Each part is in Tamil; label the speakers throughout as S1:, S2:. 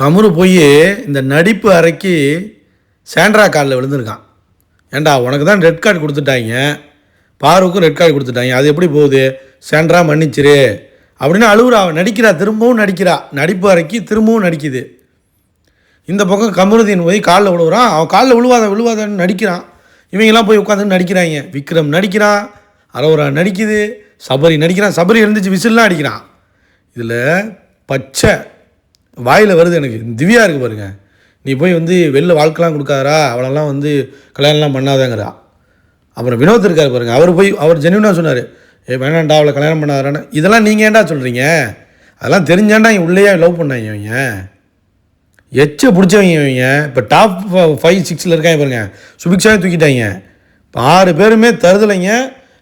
S1: கமுரு போய் இந்த நடிப்பு அறைக்கு சாண்ட்ரா காலில் விழுந்திருக்கான். ஏண்டா உனக்கு தான் ரெட் கார்டு கொடுத்துட்டாங்க. பாருக்கும் ரெட் கார்டு கொடுத்துட்டாங்க. அது எப்படி போகுது? சாண்ட்ரா மன்னிச்சிரு. அப்படின்னு அழுவுறா அவன் நடிக்கிறா திரும்பவும் நடிக்கிறா. நடிப்பு அறைக்கு திரும்பவும் நடிக்குது. இந்த பக்கம் கமருதீன் போய் காலில் விழுவுறான். அவன் காலில் விழுவாத விழுவாதன்னு நடிக்கிறான். இவங்கெல்லாம் போய் உட்காந்து நடிக்கிறாங்க. விக்ரம் நடிக்கிறான் அரோரா நடிக்குது சபரி நடிக்கிறான். சபரி எழுந்துச்சு விசில்லாம் அடிக்கிறான். இதில் பச்சை வாயில் வருது எனக்கு. திவ்யா இருக்கு பாருங்க. நீ போய் வந்து வெளில வாழ்க்கைலாம் கொடுக்காதரா அவளெல்லாம் வந்து கல்யாணம்லாம் பண்ணாதங்கிறா. அப்புறம் வினோத் இருக்கார் பாருங்க. அவர் போய் அவர் ஜென்யூனாக சொன்னார். ஏ வேணாண்டா அவளை கல்யாணம் பண்ணாதாரான்னு இதெல்லாம் நீங்கள் ஏன்டா சொல்கிறீங்க அதெல்லாம் தெரிஞ்சாண்டா இவன் உள்ளேயே லவ் பண்ணாங்க இவங்க எச்சை பிடிச்சவங்க இவங்க இப்போ டாப் ஃபைவ் சிக்ஸில் இருக்காங்க பாருங்க. சுபிக்ஷாவே தூக்கிட்டாங்க. இப்போ ஆறு பேருமே தருதலைங்க.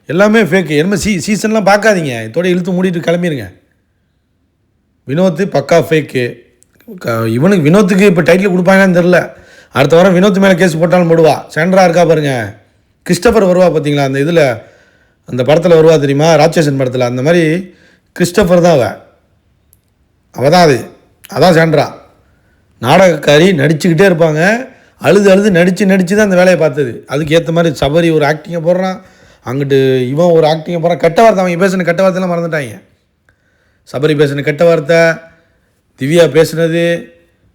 S1: எல்லாமே ஃபேக்கு என்ன சீ சீசன்லாம் பார்க்காதீங்க. இதோட இழுத்து மூடிட்டு கிளம்பிடுங்க வினோத்து பக்கா ஃபேக்கு இவனுக்கு வினோத்துக்கு இப்போ டைட்டில் கொடுப்பாங்கன்னு தெரில அடுத்த வாரம் வினோத் மேலே கேஸ் போட்டாலும் போடுவா. சாண்ட்ரா இருக்கா பாருங்க. கிறிஸ்டபர் வருவா பார்த்தீங்களா அந்த இதில் அந்த படத்தில் வருவா தெரியுமா? ராட்சசன் படத்தில். அந்த மாதிரி கிறிஸ்டபர் தான் அவள் அவள் தான் அது. அதான் சாண்ட்ரா நாடகக்காரி நடிச்சுக்கிட்டே இருப்பாங்க. அழுது அழுது நடித்து நடித்து தான் அந்த வேலையை பார்த்தது. அதுக்கு ஏற்ற மாதிரி சபரி ஒரு ஆக்டிங்கை போடுறான். அங்கிட்டு இவன் ஒரு ஆக்டிங்கை போகிறான் கெட்ட வார்த்தை அவங்க பேசின கெட்ட வார்த்தைலாம் மறந்துட்டாங்க. சபரி பேசின கெட்ட வார்த்தை திவ்யா பேசுனது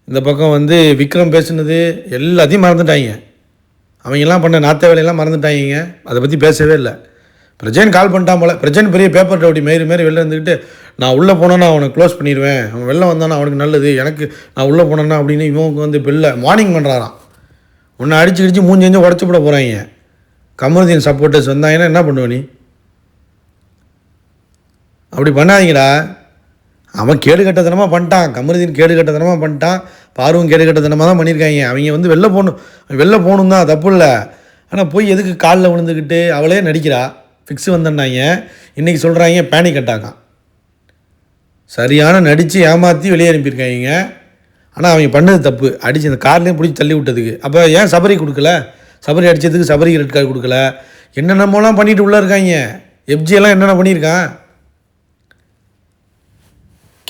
S1: இந்த பக்கம் வந்து விக்ரம் பேசுனது எல்லாத்தையும் மறந்துட்டாங்க. அவங்கெல்லாம் பண்ண நாத்த வேலையெல்லாம் மறந்துட்டாங்க. அதை பற்றி பேசவே இல்லை. பிரஜன் கால் பண்ணிட்டான் போல. பிரஜன் பெரிய பேப்பர் அப்படி மாரி மாரி வெளில இருந்துக்கிட்டு நான் உள்ளே போனேன்னா அவனை க்ளோஸ் பண்ணிடுவேன். அவன் வெளில வந்தானா அவனுக்கு நல்லது. எனக்கு நான் உள்ளே போனேன்னா அப்படின்னு இவங்க வந்து பெல்ல மார்னிங் பண்ணுறாராம் உன்னை அடிச்சு அடிச்சு மூஞ்சி உடச்சி விட போகிறாங்க கமருதீன் சப்போர்ட்டர்ஸ் வந்தாங்கன்னா என்ன பண்ணுவ நீ? அப்படி பண்ணாதீங்கடா. அவன் கேடு கட்டத்தனமாக பண்ணிட்டான். கமருதீன் கேடு கட்டத்தனமாக பண்ணிட்டான். பார்வம் கேடு கட்டத்தனமாக தான் பண்ணியிருக்காங்க. அவங்க வந்து வெளில போகணும். வெளில போகணும் தான். தப்பு இல்லை. ஆனால் போய் எதுக்கு காலில் விழுந்துக்கிட்டு அவளே நடிக்கிறா? ஃபிக்ஸு வந்துடுனாங்க இன்றைக்கி சொல்கிறாங்க பேனிக் அட்டாக்கான் சரியான நடித்து ஏமாற்றி வெளியே அனுப்பியிருக்காங்க. ஆனால் அவங்க பண்ணது தப்பு. அடித்து அந்த கார்லேயும் பிடிச்சி தள்ளி விட்டதுக்கு. அப்போ ஏன் சபரி கொடுக்கல? சபரி அடித்ததுக்கு சபரி ரெட் கார்டு கொடுக்கல? என்னென்னமோலாம் பண்ணிட்டு உள்ளே இருக்காங்க. எஃப்ஜியெல்லாம் என்னென்ன பண்ணியிருக்கான்?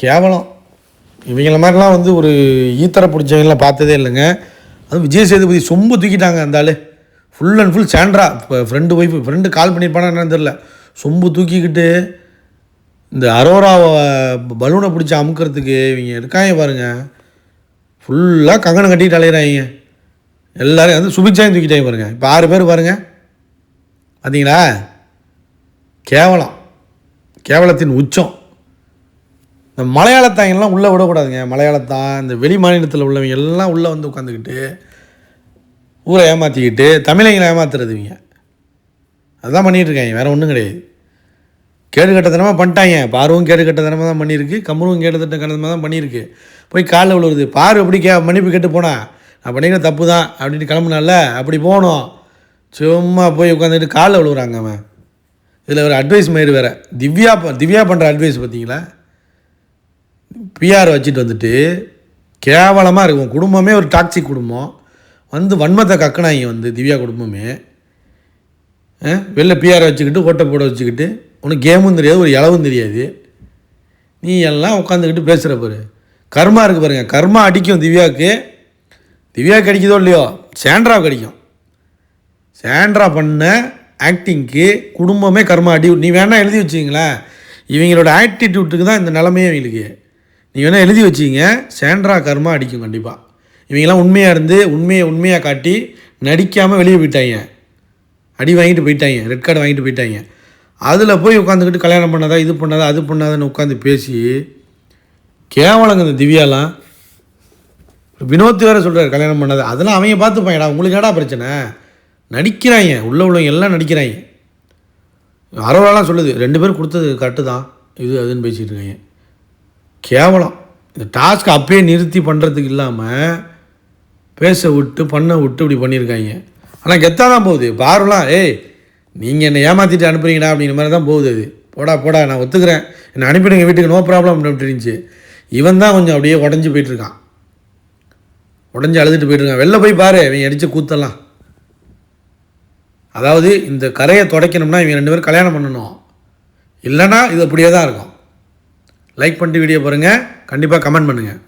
S1: கேவலம். இவங்கள மாதிரிலாம் வந்து ஒரு ஈத்தரை பிடிச்சவங்களாம் பார்த்ததே இல்லைங்க. அதுவும் விஜய் சேதுபதி சொம்பு தூக்கிட்டாங்க அந்த ஆள். ஃபுல் அண்ட் ஃபுல் சாண்ட்ரா இப்போ ஃப்ரெண்டு ஒய்ஃப் ஃப்ரெண்டு கால் பண்ணியிருப்பானா என்னன்னு தெரில சொம்பு தூக்கிக்கிட்டு இந்த அரோராவை பலூனை பிடிச்சி அமுக்கிறதுக்கு இவங்க இருக்காங்க பாருங்க. ஃபுல்லாக கங்கணம் கட்டிக்கிட்டு அலையிறாங்க. எல்லோரும் வந்து சுபிக்ஷாயும் தூக்கிட்டாங்க பாருங்கள் இப்போ ஆறு பேர் பாருங்கள் பார்த்தீங்களா கேவலம். கேவலத்தின் உச்சம். இந்த மலையாளத்தாங்கெல்லாம் உள்ளே விடக்கூடாதுங்க. மலையாளத்தான் இந்த வெளி மாநிலத்தில் உள்ளவங்க எல்லாம் உள்ளே வந்து உட்காந்துக்கிட்டு ஊரை ஏமாற்றிக்கிட்டு தமிழங்களை ஏமாத்துறது இவங்க அதுதான் பண்ணிகிட்ருக்காங்க வேறு ஒன்றும் கிடையாது. கேடு கட்டத்தனமாக பண்ணிட்டாங்க. பார்வும் கேடு கட்டத்தனமாக தான் பண்ணியிருக்கு கம்மரும் கேடு கட்ட கட்டத்தனமாக தான் பண்ணியிருக்கு. போய் காலில் விழுவுது பாரு எப்படி கே மன்னிப்பு கேட்டு போனா நான் பண்ணிக்கிற தப்பு தான் அப்படின்ட்டு கிளம்புனால அப்படி போகணும் சும்மா போய் உட்காந்துட்டு காலில் விழுவுறாங்க அவன். இதில் ஒரு அட்வைஸ் மாரி வேறு. திவ்யா ப- திவ்யா பண்ணுற அட்வைஸ் பார்த்தீங்களா? பிஆர் வச்சுட்டு வந்துட்டு கேவலமாக இருக்கும். குடும்பமே ஒரு டாக்ஸிக் குடும்பம். வந்து வன்மத்தை கக்குனாங்க வந்து திவ்யா குடும்பமே. ஆ? வெளில பிஆர் வச்சுக்கிட்டு ஓட்டை போட வச்சுக்கிட்டு உனக்கு கேமும் தெரியாது ஒரு இளவும் தெரியாது. நீ எல்லாம் உட்காந்துக்கிட்டு பேசுகிற பாரு. கர்மா இருக்குது பாருங்கள் கர்மா அடிக்கும் திவ்யாவுக்கு. திவ்யாவுக்கு அடிக்குதோ இல்லையோ? சேண்ட்ராவுக்கு அடிக்கும். சேண்ட்ரா பண்ண ஆக்டிங்க்கு குடும்பமே கர்மா அடி நீ வேணால் எழுதி வச்சிங்களேன் இவங்களோட ஆட்டிடியூட்டுக்கு தான் இந்த நிலமையே இவங்களுக்கு. நீங்கள் வேணால் எழுதி வச்சிங்க சேண்ட்ரா கர்மா அடிக்கும் கண்டிப்பாக இவங்கெல்லாம் உண்மையாக இருந்து உண்மையை உண்மையாக காட்டி நடிக்காமல் வெளியே போயிட்டாங்க. அடி வாங்கிட்டு போயிட்டாங்க. ரெட் கார்டு வாங்கிட்டு போயிட்டாங்க. அதில் போய் உட்காந்துக்கிட்டு கல்யாணம் பண்ணாதா இது பண்ணாதா அது பண்ணாதான்னு உட்காந்து பேசி கேவலங்க இந்த திவ்யாலாம். வினோத் வேறு சொல்கிறார் கல்யாணம் பண்ணாத. அதெல்லாம் அவங்க பார்த்துப்பாங்கடா. உங்களுக்கு என்னடா பிரச்சனை? நடிக்கிறாங்க. உள்ள உள்ளவங்க எல்லாம் நடிக்கிறாங்க. அறவலாம் சொல்லுது ரெண்டு பேரும் கொடுத்தது கரெக்டு தான். இது அதுன்னு பேசிகிட்டு இருக்காங்க. கேவலம். இந்த டாஸ்க் அப்பயே நிறுத்தி பண்ணுறதுக்கு இல்லாமல் பேச விட்டு பண்ண விட்டு இப்படி பண்ணியிருக்காங்க. ஆனால் கெத்தாக தான் போகுது. பாருலாம் ஏய் நீங்கள் என்னை ஏமாற்றிட்டு அனுப்புறீங்கடா அப்படிங்கிற மாதிரி தான் போகுது அது. போடா போடா நான் ஒத்துக்கிறேன். என்னை அனுப்பிடுங்க வீட்டுக்கு நோ ப்ராப்ளம் அப்படின்னு இருந்துச்சு இவன் தான் கொஞ்சம் அப்படியே உடஞ்சி போயிட்டுருக்கான். உடஞ்சி அழுதுட்டு போயிட்டுருக்கான். வெளில போய் பாரு இவன் அடித்து கூத்தலாம் அதாவது இந்த கரையை துடைக்கணும்னா இவங்க ரெண்டு பேரும் கல்யாணம் பண்ணணும். இல்லைன்னா இது அப்படியே தான் இருக்கும். லைக் பண்ணிட்டு வீடியோ பாருங்கள் கண்டிப்பாக கமெண்ட் பண்ணுங்கள்